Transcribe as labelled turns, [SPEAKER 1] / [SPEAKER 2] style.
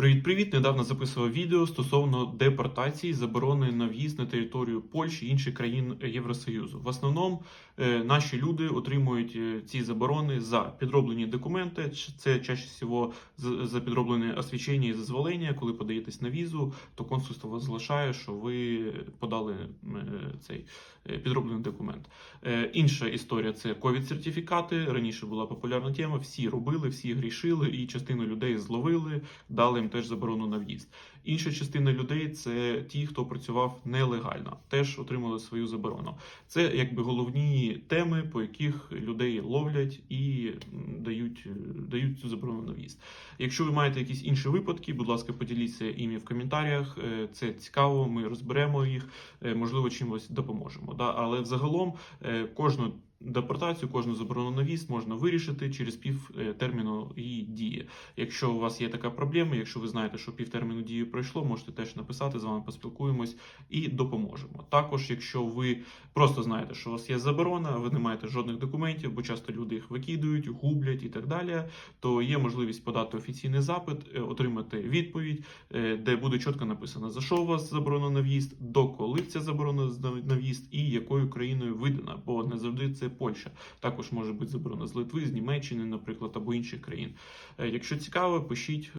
[SPEAKER 1] Привіт-привіт! Недавно записував відео стосовно депортації, заборони на в'їзд на територію Польщі і інших країн Євросоюзу. В основному е, наші люди отримують е, ці заборони за підроблені документи. Це чаще всього за підроблене освідчення і зазволення. Коли подаєтесь на візу, то консульство залишає, що ви подали цей е, підроблений документ. Е, Інша історія це ковід-сертифікати. Раніше була популярна тема. Всі робили, всі грішили, і частину людей зловили дали їм теж заборону на в'їзд. Інша частина людей це ті, хто працював нелегально, теж отримали свою заборону. Це якби головні теми, по яких людей ловлять і дають, е, дають цю заборону на в'їзд. Якщо ви маєте якісь інші випадки, будь ласка, поділіться іми в коментарях. Це цікаво, ми розберемо їх, можливо, чимось допоможемо. Да? Але взагалом е, кожну депортацію, кожну заборону на в'їзд можна вирішити через пів терміну її дії. Якщо у вас є така проблема, якщо ви знаєте, що півтерміну дії пройшло, можете теж написати, з вами поспілкуємось і допоможемо. Також, якщо ви просто знаєте, що у вас є заборона, ви не маєте жодних документів, бо часто люди їх викидують, гублять і так далі, то є можливість подати офіційний запит, е, отримати відповідь, е, де буде чітко написано, за що у вас заборона на в'їзд, до коли ця заборона на в'їзд і якою країною видана, бо не завжди це Польща. Також може бути заборона з Литви, з Німеччини, наприклад, або інших країн. Е, Якщо цікаво, пишіть.